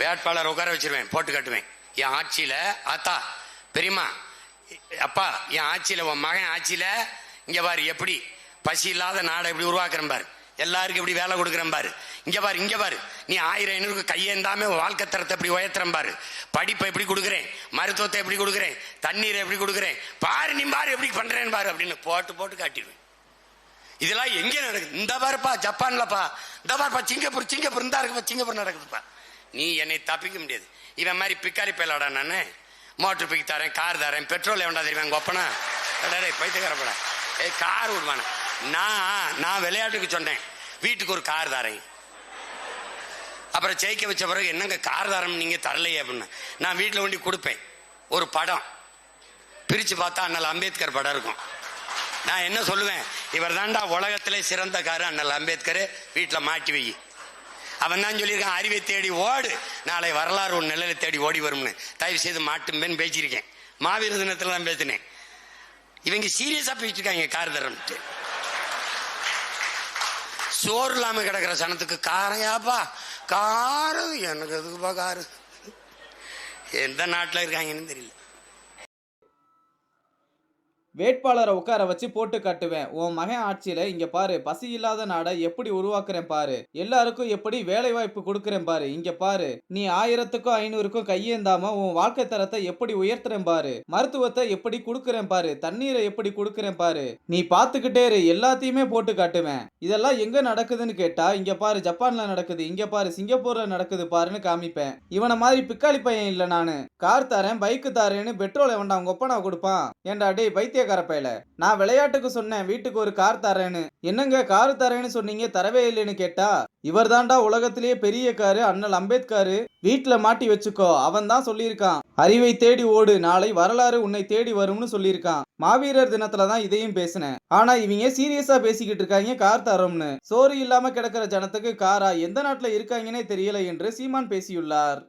வேட்பாளர் உட்கார வச்சிருவேன் போட்டு கட்டுவேன். என் ஆட்சியில ஆத்தா பெரியம்மா அப்பா என் ஆட்சியில உன் மகன் ஆட்சியில இங்க பாரு எப்படி பசி இல்லாத நாடை எப்படி உருவாக்குறேன் பாரு. எல்லாருக்கும் எப்படி வேலை கொடுக்குறேன் பாரு. இங்க பாரு இங்க பாரு. நீ ஆயிரம் ஐநூறுக்கு கையேந்தாம வாழ்க்கை தரத்தை எப்படி உயர்த்துறேன் பாரு. படிப்பை எப்படி கொடுக்குறேன்? மருத்துவத்தை எப்படி கொடுக்குறேன்? தண்ணீரை எப்படி கொடுக்குறேன்? பாரு நீ பாரு எப்படி பண்றேன்னு பாரு அப்படின்னு போட்டு போட்டு காட்டிடுவேன். இதெல்லாம் எங்கே நடக்குது? இந்த பாருப்பா ஜப்பான்லப்பா. இந்த பாருப்பா சிங்கப்பூர் சிங்கப்பூர் இந்த இருக்குப்பா சிங்கப்பூர் நடக்குதுப்பா. நீ என்னை தப்பிக்க முடியாது. இவன் மாதிரி பிக்காரி பேலாடா நான். மோட்டர் பிக் தரேன் கார் தரேன் பெட்ரோல் எவன்டா தெரியுமா எங்க ஒப்பனா டேய் பைத்தியக்காரப்படா. ஏ கார் விடுவானே நான் நான் விளையாட்டுக்கு சொன்னேன். வீட்டுக்கு ஒரு கார் தரேன். அப்புறம் ஜெயிக்க வச்ச பிறகு என்னங்க கார் தரம் நீங்கள் தரலையே அப்படின்னு. நான் வீட்டில் ஒண்டி கொடுப்பேன். ஒரு படம். பிரித்து பார்த்தா அண்ணல் அம்பேத்கர் படம் இருக்கும். நான் என்ன சொல்லுவேன்? இவர் தாண்டா உலகத்திலே சிறந்த காரு அண்ணல் அம்பேத்கர். வீட்டில் மாட்டி வை. அவன் தான் சொல்லியிருக்கான் அறிவை தேடி ஓடு. நாளை வரலாறு ஒரு நிலையில தேடி ஓடி வரும்னு. தயவு செய்து மாட்டும்பேன்னு பேசியிருக்கேன். மாவீர தினத்தில் தான் பேசினேன். இவங்க சீரியஸாக பேசிட்டு இருக்காங்க கார் தரம்ட்டு சோறு இல்லாமல் கிடக்கிற சனத்துக்கு காரையாப்பா காரு. எனக்கு எதுக்குப்பா காரு? எந்த நாட்டில் இருக்காங்கன்னு தெரியல. வேட்பாளரை உட்கார வச்சு போட்டு காட்டுவேன். உன் மகன் ஆட்சியில இங்க பாரு பசி இல்லாத நாடை எப்படி உருவாக்குறேன் பாரு. எல்லாருக்கும் எப்படி வேலை வாய்ப்பு கொடுக்குறேன் பாரு. இங்க பாரு நீ ஆயிரத்துக்கும் ஐநூறுக்கும் கையேந்தாம உன் வாழ்க்கை தரத்தை எப்படி உயர்த்துறேன் பாரு. மருத்துவத்தை எப்படி கொடுக்குறேன் பாரு. தண்ணீரை எப்படி கொடுக்குறேன் பாரு. நீ பாத்துக்கிட்டே இரு எல்லாத்தையுமே போட்டு காட்டுவேன். இதெல்லாம் எங்க நடக்குதுன்னு கேட்டா இங்க பாரு ஜப்பான்ல நடக்குது இங்க பாரு சிங்கப்பூர்ல நடக்குது பாருன்னு காமிப்பேன். இவனை மாதிரி பிக்காளி பையன் இல்ல நானு. கார் தரேன் பைக்கு தரேன்னு பெட்ரோல் எவன்டா உங்க ஒப்பனா கொடுப்பான். ஏன்டா டேய் பைத்தியக்கார நான் விளையாட்டுக்கு சொன்னேன் வீட்டுக்கு ஒரு கார் தரேன்னு. என்னங்க கார் தரேன்னு சொன்னீங்க தரவே இல்லைன்னு கேட்டா? இவர் தாண்டா உலகத்திலேயே பெரிய காரு அண்ணல் அம்பேத்கர். வீட்டுல மாட்டி வச்சுக்கோ அவன் தான் சொல்லியிருக்கான். அறிவை தேடி ஓடு நாளை வரலாறு உன்னை தேடி வரும்னு சொல்லியிருக்கான். மாவீரர் தினத்துல தான் இதையும் பேசினேன். ஆனா இவங்க சீரியஸா பேசிக்கிட்டு இருக்காங்க கார் தரோம்னு. சோறு இல்லாம கிடக்கிற ஜனத்துக்கு காரா எந்த நாட்டுல இருக்காங்கன்னே தெரியல என்று சீமான் பேசியுள்ளார்.